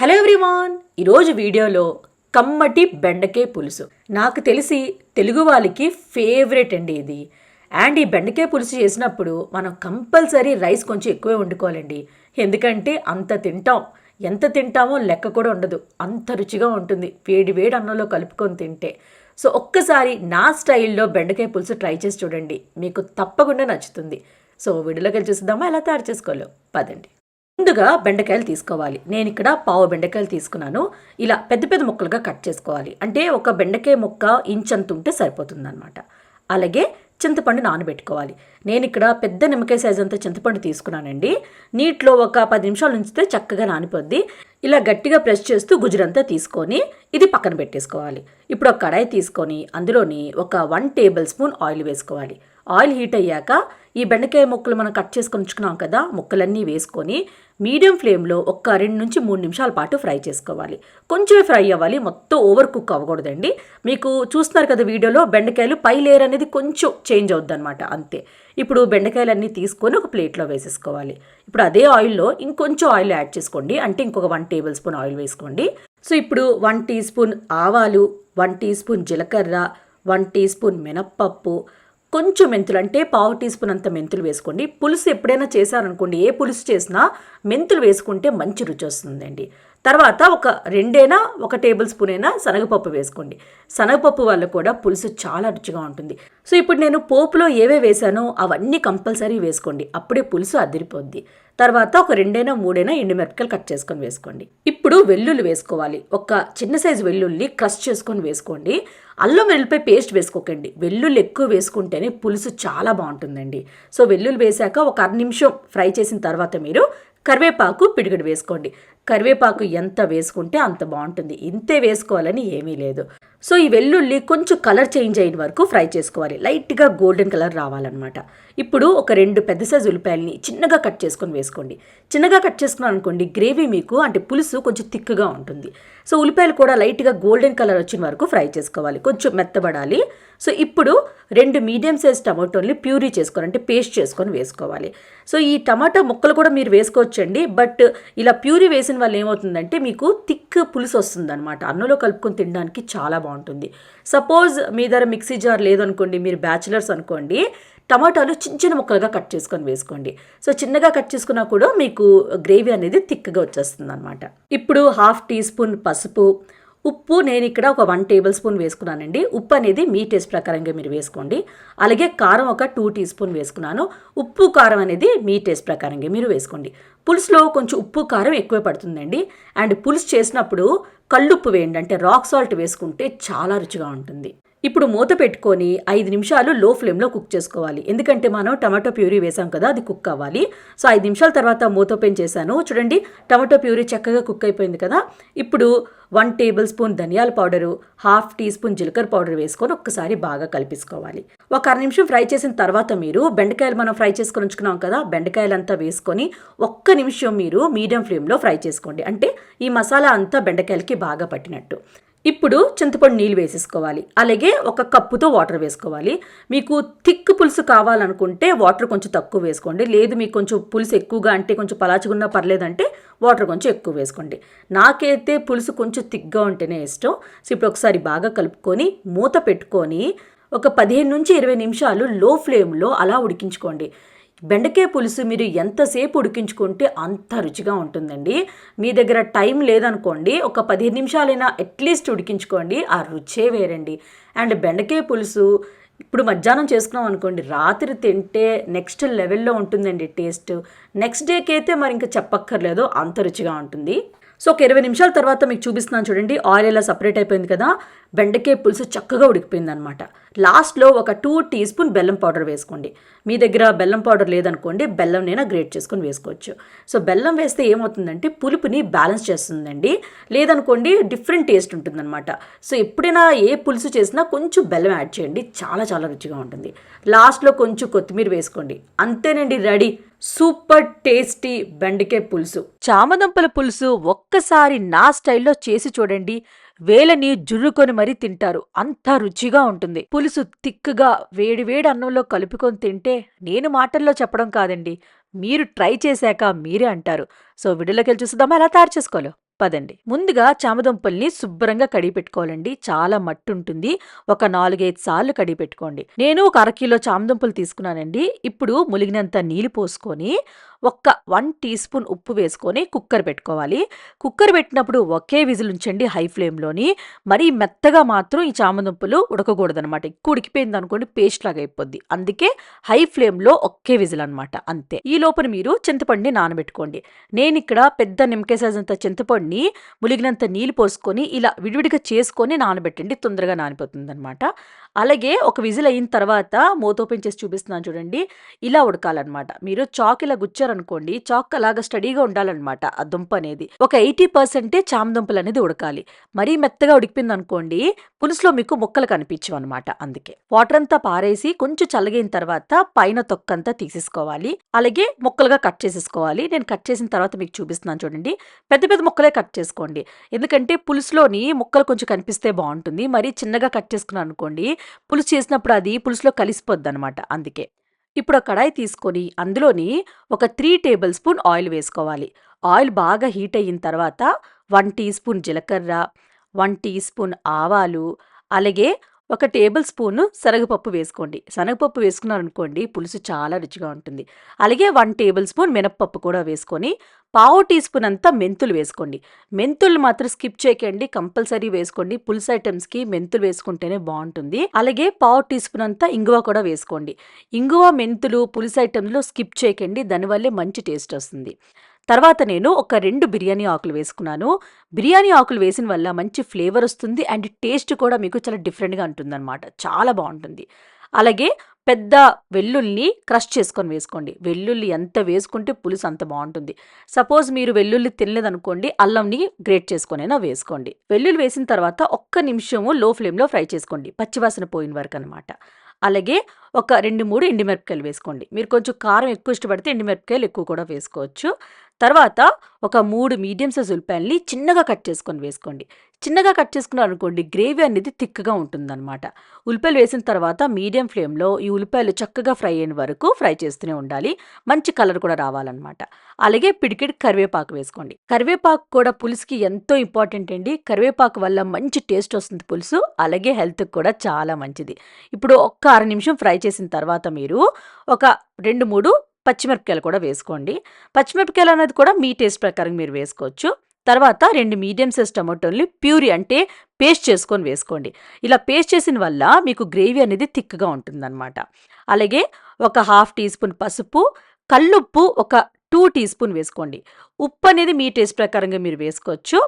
Hello everyone. ఈరోజు వీడియోలో కమ్మటి బెండకాయ పులుసు. నాకు తెలిసి తెలుగు వాళ్ళకి ఫేవరెట్ అండి ఇది. అండ్ ఈ బెండకాయ పులుసు చేసినప్పుడు మనం కంపల్సరీ రైస్ కొంచెం ఎక్కువే వండుకోవాలండి. ఎందుకంటే అంత తింటాం. ఎంత తింటామో లెక్క కూడా ఉండదు. అంత రుచిగా ఉంటుంది. వేడి వేడి అన్నంలో కలుపుకొని తింటే. సో ఒక్కసారి నా స్టైల్లో బెండకాయ పులుసు ట్రై చేసి చూడండి. మీకు తప్పకుండా నచ్చుతుంది. సో వీడియోలోకి వెళ్ళి చూద్దామా ఎలా తయారు చేసుకోవాలో? పదండి. ముందుగా బెండకాయలు తీసుకోవాలి. నేను ఇక్కడ పావు బెండకాయలు తీసుకున్నాను. ఇలా పెద్ద పెద్ద ముక్కలుగా కట్ చేసుకోవాలి. అంటే ఒక బెండకాయ ముక్క ఇంచంత ఉంటే సరిపోతుంది అనమాట అలాగే చింతపండు నానబెట్టుకోవాలి. నేను ఇక్కడ పెద్ద నిమ్మకాయ సైజ్ అంతా చింతపండు తీసుకున్నానండి. నీటిలో ఒక పది నిమిషాలు ఉంచితే చక్కగా నానిపోద్ది. ఇలా గట్టిగా ప్రెస్ చేస్తూ గుజరంతా తీసుకొని ఇది పక్కన పెట్టేసుకోవాలి. ఇప్పుడు ఒక కడాయి తీసుకొని అందులోని ఒక వన్ టేబుల్ స్పూన్ ఆయిల్ వేసుకోవాలి. ఆయిల్ హీట్ అయ్యాక ఈ బెండకాయ ముక్కలు మనం కట్ చేసుకొని ఉంచుకున్నాం కదా ముక్కలన్నీ వేసుకొని మీడియం ఫ్లేమ్లో ఒక రెండు నుంచి మూడు నిమిషాల పాటు ఫ్రై చేసుకోవాలి. కొంచెమే ఫ్రై అవ్వాలి మొత్తం ఓవర్ కుక్ అవ్వకూడదండి. మీకు చూస్తున్నారు కదా వీడియోలో బెండకాయలు పై లేయర్ అనేది కొంచెం చేంజ్ అవుద్ది అనమాట అంతే. ఇప్పుడు బెండకాయలన్నీ తీసుకొని ఒక ప్లేట్లో వేసేసుకోవాలి. ఇప్పుడు అదే ఆయిల్లో ఇంకొంచెం ఆయిల్ యాడ్ చేసుకోండి అంటే ఇంకొక వన్ టేబుల్ స్పూన్ ఆయిల్ వేసుకోండి. సో ఇప్పుడు వన్ టీ స్పూన్ ఆవాలు వన్ టీ స్పూన్ జీలకర్ర వన్ టీ స్పూన్ మినప్పప్పు కొంచెం మెంతులు అంటే పావు టీ స్పూన్ అంత మెంతులు వేసుకోండి. పులుసు ఎప్పుడైనా చేశారనుకోండి ఏ పులుసు చేసినా మెంతులు వేసుకుంటే మంచి రుచి వస్తుందండి. తర్వాత ఒక రెండైనా ఒక టేబుల్ స్పూన్ అయినా శనగపప్పు వేసుకోండి. శనగపప్పు వల్ల కూడా పులుసు చాలా రుచిగా ఉంటుంది. సో ఇప్పుడు నేను పోపులో ఏవే వేసానో అవన్నీ కంపల్సరీ వేసుకోండి. అప్పుడే పులుసు అదిరిపోద్ది. తర్వాత ఒక రెండైనా మూడైనా ఎండుమిరపకాయలు కట్ చేసుకొని వేసుకోండి. ఇప్పుడు వెల్లుల్లి వేసుకోవాలి. ఒక చిన్న సైజు వెల్లుల్లి క్రష్ చేసుకొని వేసుకోండి. అల్లం వెల్లుల్లిపై పేస్ట్ వేసుకోకండి. వెల్లుల్లి ఎక్కువ వేసుకుంటేనే పులుసు చాలా బాగుంటుందండి. సో వెల్లుల్లి వేశాక ఒక అర నిమిషం ఫ్రై చేసిన తర్వాత మీరు కరివేపాకు పిడిగడు వేసుకోండి. కరివేపాకు ఎంత వేసుకుంటే అంత బాగుంటుంది. ఇంతే వేసుకోవాలని ఏమీ లేదు. సో ఈ వెల్లుల్లి కొంచెం కలర్ చేంజ్ అయిన వరకు ఫ్రై చేసుకోవాలి. లైట్గా గోల్డెన్ కలర్ రావాలన్నమాట. ఇప్పుడు ఒక రెండు పెద్ద సైజు ఉల్లిపాయలని చిన్నగా కట్ చేసుకొని వేసుకోండి. చిన్నగా కట్ చేసుకున్నాను అనుకోండి గ్రేవీ మీకు అంటే పులుసు కొంచెం థిక్గా ఉంటుంది. సో ఉల్లిపాయలు కూడా లైట్గా గోల్డెన్ కలర్ వచ్చిన వరకు ఫ్రై చేసుకోవాలి. కొంచెం మెత్తబడాలి. సో ఇప్పుడు రెండు మీడియం సైజ్ టమాటోల్ని ప్యూరీ చేసుకొని అంటే పేస్ట్ చేసుకొని వేసుకోవాలి. సో ఈ టమాటా ముక్కలు కూడా మీరు వేసుకోవచ్చండి. బట్ ఇలా ప్యూరీ వేసిన వల్ల ఏమవుతుందంటే మీకు థిక్ పులుసు వస్తుంది అనమాట అన్నంలో కలుపుకొని తినడానికి చాలా బాగుంటుంది. సపోజ్ మీ దగ్గర మిక్సీ జార్ లేదనుకోండి మీరు బ్యాచిలర్స్ అనుకోండి టమాటాలు చిన్న చిన్న ముక్కలుగా కట్ చేసుకొని వేసుకోండి. సో చిన్నగా కట్ చేసుకున్నా కూడా మీకు గ్రేవీ అనేది థిక్గా వచ్చేస్తుంది అనమాట ఇప్పుడు హాఫ్ టీ స్పూన్ పసుపు ఉప్పు నేను ఇక్కడ ఒక వన్ టేబుల్ స్పూన్ వేసుకున్నానండి. ఉప్పు అనేది మీ టేస్ట్ ప్రకారంగా మీరు వేసుకోండి. అలాగే కారం ఒక టూ టీ స్పూన్ వేసుకున్నాను. ఉప్పు కారం అనేది మీ టేస్ట్ ప్రకారంగా మీరు వేసుకోండి. పులుసులో కొంచెం ఉప్పు కారం ఎక్కువ పడుతుందండి. అండ్ పులుసు చేసినప్పుడు కళ్ళుప్పు వేయండి. అంటే రాక్ సాల్ట్ వేసుకుంటే చాలా రుచిగా ఉంటుంది. ఇప్పుడు మూత పెట్టుకొని ఐదు నిమిషాలు లో ఫ్లేమ్లో కుక్ చేసుకోవాలి. ఎందుకంటే మనం టమాటో ప్యూరీ వేసాం కదా అది కుక్ అవ్వాలి. సో ఐదు నిమిషాల తర్వాత మూత ఓపెన్ చేశాను. చూడండి టమాటో ప్యూరీ చక్కగా కుక్ అయిపోయింది కదా. ఇప్పుడు వన్ టేబుల్ స్పూన్ ధనియాల పౌడరు హాఫ్ టీ స్పూన్ జీలకర్ర పౌడర్ వేసుకొని ఒక్కసారి బాగా కలిపించుకోవాలి ఒక అర నిమిషం ఫ్రై చేసిన తర్వాత మీరు బెండకాయలు మనం ఫ్రై చేసుకొని ఉంచుకున్నాం కదా బెండకాయలంతా వేసుకొని ఒక్క నిమిషం మీరు మీడియం ఫ్లేమ్లో ఫ్రై చేసుకోండి. అంటే ఈ మసాలా అంతా బెండకాయలకి బాగా పట్టినట్టు. ఇప్పుడు చింతపండు నీళ్ళు వేసేసుకోవాలి. అలాగే ఒక కప్పుతో వాటర్ వేసుకోవాలి. మీకు థిక్ పులుసు కావాలనుకుంటే వాటర్ కొంచెం తక్కువ వేసుకోండి. లేదు మీకు కొంచెం పులుసు ఎక్కువగా అంటే కొంచెం పలాచుకున్నా పర్లేదంటే వాటర్ కొంచెం ఎక్కువ వేసుకోండి. నాకైతే పులుసు కొంచెం థిక్గా ఉంటేనే ఇష్టం. సో ఇప్పుడు ఒకసారి బాగా కలుపుకొని మూత పెట్టుకొని ఒక పదిహేను నుంచి ఇరవై నిమిషాలు లో ఫ్లేమ్లో అలా ఉడికించుకోండి. బెండకాయ పులుసు మీరు ఎంతసేపు ఉడికించుకుంటే అంత రుచిగా ఉంటుందండి. మీ దగ్గర టైం లేదనుకోండి ఒక పదిహేను నిమిషాలైనా అట్లీస్ట్ ఉడికించుకోండి ఆ రుచే వేరండి. అండ్ బెండకాయ పులుసు ఇప్పుడు మధ్యాహ్నం చేసుకున్నాం అనుకోండి రాత్రి తింటే నెక్స్ట్ లెవెల్లో ఉంటుందండి టేస్ట్. నెక్స్ట్ డేకి అయితే మరి ఇంకా చెప్పక్కర్లేదు అంత రుచిగా ఉంటుంది. సో ఒక ఇరవై నిమిషాల తర్వాత మీకు చూపిస్తున్నాను చూడండి ఆయిల్ ఇలా సపరేట్ అయిపోయింది కదా. బెండకాయ పులుసు చక్కగా ఉడికిపోయింది అనమాట లాస్ట్లో ఒక టూ టీ స్పూన్ బెల్లం పౌడర్ వేసుకోండి. మీ దగ్గర బెల్లం పౌడర్ లేదనుకోండి బెల్లం నేను గ్రేట్ చేసుకొని వేసుకోవచ్చు. సో బెల్లం వేస్తే ఏమవుతుందంటే పులుపుని బ్యాలెన్స్ చేస్తుందండి. లేదనుకోండి డిఫరెంట్ టేస్ట్ ఉంటుందన్నమాట. సో ఎప్పుడైనా ఏ పులుసు చేసినా కొంచెం బెల్లం యాడ్ చేయండి. చాలా చాలా రుచిగా ఉంటుంది. లాస్ట్లో కొంచెం కొత్తిమీర వేసుకోండి. అంతేనండి రెడీ. సూపర్ టేస్టీ బెండకాయ పులుసు. చామదుంపల పులుసు ఒక్కసారి నా స్టైల్లో చేసి చూడండి. వేలని జుర్రుకొని మరీ తింటారు. అంత రుచిగా ఉంటుంది. పులుసు తిక్కుగా వేడివేడి అన్నంలో కలుపుకొని తింటే నేను మాటల్లో చెప్పడం కాదండి. మీరు ట్రై చేశాక మీరే అంటారు. సో వీడియోలోకి వెళ్ళి చూద్దామా ఎలా తయారు చేసుకోవాలో? పదండి. ముందుగా చామదుంపల్ని శుభ్రంగా కడిగి పెట్టుకోవాలండి. చాలా మట్టి ఉంటుంది ఒక నాలుగైదు సార్లు కడిగి పెట్టుకోండి. నేను ఒక అరకిలో చామదుంపలు తీసుకున్నానండి. ఇప్పుడు ములిగినంత నీళ్ళు పోసుకొని ఒక్క వన్ టీ స్పూన్ ఉప్పు వేసుకొని కుక్కర్ పెట్టుకోవాలి. కుక్కర్ పెట్టినప్పుడు ఒకే విజిల్ ఉంచండి హై ఫ్లేమ్లోని. మరీ మెత్తగా మాత్రం ఈ చామదుంపలు ఉడకకూడదనమాట. ఎక్కువ ఉడికిపోయింది అనుకోండి పేస్ట్ లాగా అయిపోద్ది. అందుకే హై ఫ్లేమ్లో ఒకే విజిల్ అనమాట. అంతే. ఈ లోపల మీరు చింతపండుని నానబెట్టుకోండి. నేను ఇక్కడ పెద్ద నిమ్మకాయ సైజ్ అంత దాన్ని ములిగినంత నీళ్ళు పోసుకొని ఇలా విడివిడిగా చేసుకొని నానబెట్టండి. తొందరగా నానిపోతుంది అనమాట అలాగే ఒక విజిల్ అయిన తర్వాత మూత ఓపెన్ చేసి చూపిస్తున్నాను చూడండి. ఇలా ఉడకాలన్నమాట. మీరు చాక్ ఇలా గుచ్చారనుకోండి చాక్ అలాగా స్టడీగా ఉండాలన్నమాట ఆ దుంప అనేది. ఒక ఎయిటీ పర్సెంటే చామదుంపలు అనేది ఉడకాలి. మరీ మెత్తగా ఉడికిపోయింది అనుకోండి పులుసులో మీకు ముక్కలు కనిపించవు అనమాట అందుకే. వాటర్ అంతా పారేసి కొంచెం చల్లగిన తర్వాత పైన తొక్కంతా తీసేసుకోవాలి. అలాగే ముక్కలుగా కట్ చేసేసుకోవాలి. నేను కట్ చేసిన తర్వాత మీకు చూపిస్తున్నాను చూడండి. పెద్ద పెద్ద ముక్కలే కట్ చేసుకోండి. ఎందుకంటే పులుసులోని ముక్కలు కొంచెం కనిపిస్తే బాగుంటుంది. మరీ చిన్నగా కట్ చేసుకున్నాను అనుకోండి పులుసు చేసినప్పుడు అది పులుసులో కలిసిపోద్ది అనమాట అందుకే. ఇప్పుడు కడాయి తీసుకొని అందులోని ఒక త్రీ టేబుల్ స్పూన్ ఆయిల్ వేసుకోవాలి. ఆయిల్ బాగా హీట్ అయిన తర్వాత వన్ టీ స్పూన్ జీలకర్ర వన్ టీ స్పూన్ ఆవాలు అలాగే ఒక టేబుల్ స్పూన్ శనగపప్పు వేసుకోండి. శనగపప్పు వేసుకున్నారనుకోండి పులుసు చాలా రుచిగా ఉంటుంది. అలాగే వన్ టేబుల్ స్పూన్ మినప్పప్పు కూడా వేసుకొని పావు టీ స్పూన్ అంతా మెంతులు వేసుకోండి. మెంతులు మాత్రం స్కిప్ చేయకండి. కంపల్సరీ వేసుకోండి. పులుసు ఐటమ్స్కి మెంతులు వేసుకుంటేనే బాగుంటుంది. అలాగే పావు టీ స్పూన్ అంతా ఇంగువ కూడా వేసుకోండి. ఇంగువ మెంతులు పులుసు ఐటమ్లో స్కిప్ చేయకండి. దానివల్లే మంచి టేస్ట్ వస్తుంది. తర్వాత నేను ఒక రెండు బిర్యానీ ఆకులు వేసుకున్నాను. బిర్యానీ ఆకులు వేసిన వల్ల మంచి ఫ్లేవర్ వస్తుంది అండ్ టేస్ట్ కూడా మీకు చాలా డిఫరెంట్గా ఉంటుందన్నమాట. చాలా బాగుంటుంది. అలాగే పెద్ద వెల్లుల్ని క్రష్ చేసుకొని వేసుకోండి. వెల్లుల్లి ఎంత వేసుకుంటే పులుసు అంత బాగుంటుంది. సపోజ్ మీరు వెల్లుల్లి తినలేదనుకోండి అల్లంని గ్రేట్ చేసుకొనైనా వేసుకోండి. వెల్లుల్లి వేసిన తర్వాత ఒక్క నిమిషము లో ఫ్లేమ్లో ఫ్రై చేసుకోండి. పచ్చివాసన పోయిన వరకు అనమాట అలాగే ఒక రెండు మూడు ఎండిమిరపకాయలు వేసుకోండి. మీరు కొంచెం కారం ఎక్కువ ఇష్టపడితే ఎండిమిరపకాయలు ఎక్కువ కూడా వేసుకోవచ్చు. తర్వాత ఒక మూడు మీడియం సైజ్ ఉల్లిపాయల్ని చిన్నగా కట్ చేసుకొని వేసుకోండి. చిన్నగా కట్ చేసుకున్నారు అనుకోండి గ్రేవీ అనేది థిక్గా ఉంటుందన్నమాట. ఉల్లిపాయలు వేసిన తర్వాత మీడియం ఫ్లేమ్లో ఈ ఉల్లిపాయలు చక్కగా ఫ్రై అయిన వరకు ఫ్రై చేస్తూనే ఉండాలి. మంచి కలర్ కూడా రావాలన్నమాట. అలాగే పిడికిడి కరివేపాకు వేసుకోండి. కరివేపాకు కూడా పులుసుకి ఎంతో ఇంపార్టెంట్ అండి. కరివేపాకు వల్ల మంచి టేస్ట్ వస్తుంది పులుసు. అలాగే హెల్త్కి కూడా చాలా మంచిది. ఇప్పుడు ఒక్క అర నిమిషం ఫ్రై చేసిన తర్వాత మీరు ఒక రెండు మూడు పచ్చిమిరపకాయలు కూడా వేసుకోండి. పచ్చిమిరపకాయలు అనేది కూడా మీ టేస్ట్ ప్రకారం మీరు వేసుకోవచ్చు. తర్వాత రెండు మీడియం సైజ్ టమాటోల్ని ప్యూరీ అంటే పేస్ట్ చేసుకొని వేసుకోండి. ఇలా పేస్ట్ చేసిన వల్ల మీకు గ్రేవీ అనేది థిక్గా ఉంటుందన్నమాట. అలాగే ఒక హాఫ్ టీ స్పూన్ పసుపు కల్లుప్పు ఒక టూ టీ స్పూన్ వేసుకోండి. ఉప్పు అనేది మీ టేస్ట్ ప్రకారంగా మీరు వేసుకోవచ్చు.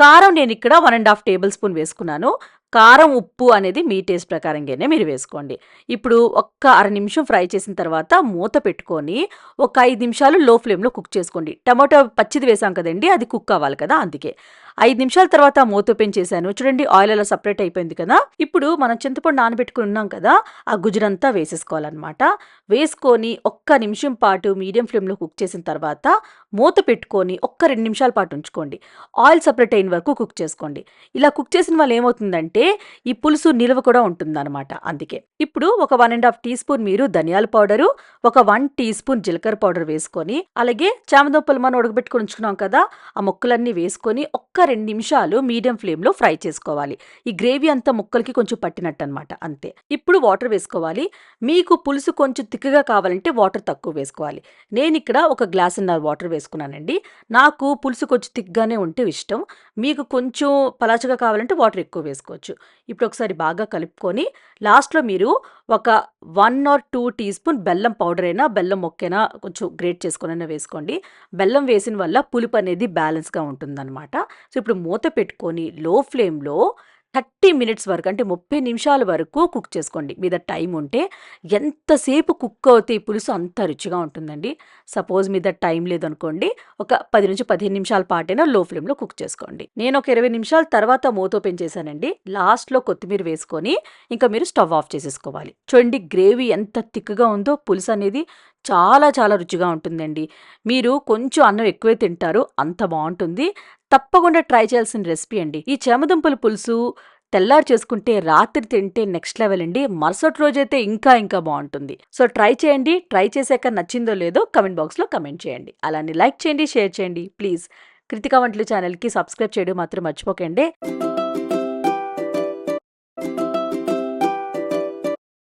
కారం నేను ఇక్కడ one and half tablespoon వేసుకున్నాను. కారం ఉప్పు అనేది మీ టేస్ట్ ప్రకారంగానే మీరు వేసుకోండి. ఇప్పుడు ఒక్క అర నిమిషం ఫ్రై చేసిన తర్వాత మూత పెట్టుకొని ఒక ఐదు నిమిషాలు లో ఫ్లేమ్లో కుక్ చేసుకోండి. టమాటో పచ్చిది వేసాం కదండి అది కుక్ అవ్వాలి కదా అందుకే. ఐదు నిమిషాల తర్వాత మూత ఓపెన్ చేశాను చూడండి ఆయిల్ అలా సపరేట్ అయిపోయింది కదా. ఇప్పుడు మనం చింతపండు నానబెట్టుకుని ఉన్నాం కదా ఆ గుజరంతా వేసేసుకోవాలన్నమాట. వేసుకొని ఒక్క నిమిషం పాటు మీడియం ఫ్లేమ్లో కుక్ చేసిన తర్వాత మూత పెట్టుకొని ఒక్క రెండు నిమిషాల పాటు ఉంచుకోండి. ఆయిల్ సపరేట్ అయిన వరకు కుక్ చేసుకోండి. ఇలా కుక్ చేసిన వల్ల ఏమవుతుందంటే ఈ పులుసు నిల్వ కూడా ఉంటుందన్నమాట అందుకే. ఇప్పుడు ఒక one and half teaspoon మీరు ధనియాల పౌడరు ఒక వన్ టీ స్పూన్ జీలకర్ర పౌడర్ వేసుకొని అలాగే చామదుంపలు మనం ఉడకబెట్టుకుని ఉంచుకున్నాం కదా ఆ ముక్కలన్నీ వేసుకొని ఒక్క రెండు నిమిషాలు మీడియం ఫ్లేమ్లో ఫ్రై చేసుకోవాలి. ఈ గ్రేవీ అంతా ముక్కలకి కొంచెం పట్టినట్టు అనమాట అంతే. ఇప్పుడు వాటర్ వేసుకోవాలి. మీకు పులుసు కొంచెం తిక్కగా కావాలంటే వాటర్ తక్కువ వేసుకోవాలి. నేను ఇక్కడ ఒక గ్లాసున్నర వాటర్ వేసుకున్నానండి. నాకు పులుసు కొంచెం తిక్కగానే ఉంటే ఇష్టం. మీకు కొంచెం పలాచగా కావాలంటే వాటర్ ఎక్కువ వేసుకోవచ్చు. ఇప్పుడు ఒకసారి బాగా కలుపుకొని లాస్ట్లో మీరు ఒక one or two teaspoon బెల్లం పౌడర్ అయినా బెల్లం మొక్కైనా కొంచెం గ్రేట్ చేసుకునైనా వేసుకోండి. బెల్లం వేసిన వల్ల పులుపు అనేది బ్యాలెన్స్గా ఉంటుందన్నమాట. సో ఇప్పుడు మూత పెట్టుకొని లో ఫ్లేమ్లో థర్టీ మినిట్స్ వరకు అంటే ముప్పై నిమిషాల వరకు కుక్ చేసుకోండి. మీద టైం ఉంటే ఎంతసేపు కుక్ అవుతే ఈ పులుసు అంత రుచిగా ఉంటుందండి. సపోజ్ మీద టైం లేదనుకోండి ఒక పది నుంచి పదిహేను నిమిషాల పాటైనా లో ఫ్లేమ్లో కుక్ చేసుకోండి. నేను ఒక ఇరవై నిమిషాల తర్వాత మూత ఓపెన్ చేశానండి. లాస్ట్లో కొత్తిమీర వేసుకొని ఇంకా మీరు స్టవ్ ఆఫ్ చేసేసుకోవాలి. చూడండి గ్రేవీ ఎంత థిక్గా ఉందో పులుసు అనేది చాలా చాలా రుచిగా ఉంటుందండి. మీరు కొంచెం అన్నం ఎక్కువే తింటారు అంత బాగుంటుంది. తప్పకుండా ట్రై చేయాల్సిన రెసిపీ అండి. ఈ చేమదుంపల పులుసు తెల్లారు చేసుకుంటే రాత్రి తింటే నెక్స్ట్ లెవెల్ అండి. మరుసటి రోజైతే ఇంకా ఇంకా బాగుంటుంది. సో ట్రై చేయండి. ట్రై చేశాక నచ్చిందో లేదో కమెంట్ బాక్స్లో కమెంట్ చేయండి. అలానే లైక్ చేయండి షేర్ చేయండి. ప్లీజ్ కృతిక వంటలు ఛానల్కి సబ్స్క్రైబ్ చేయడం మాత్రం మర్చిపోకండి.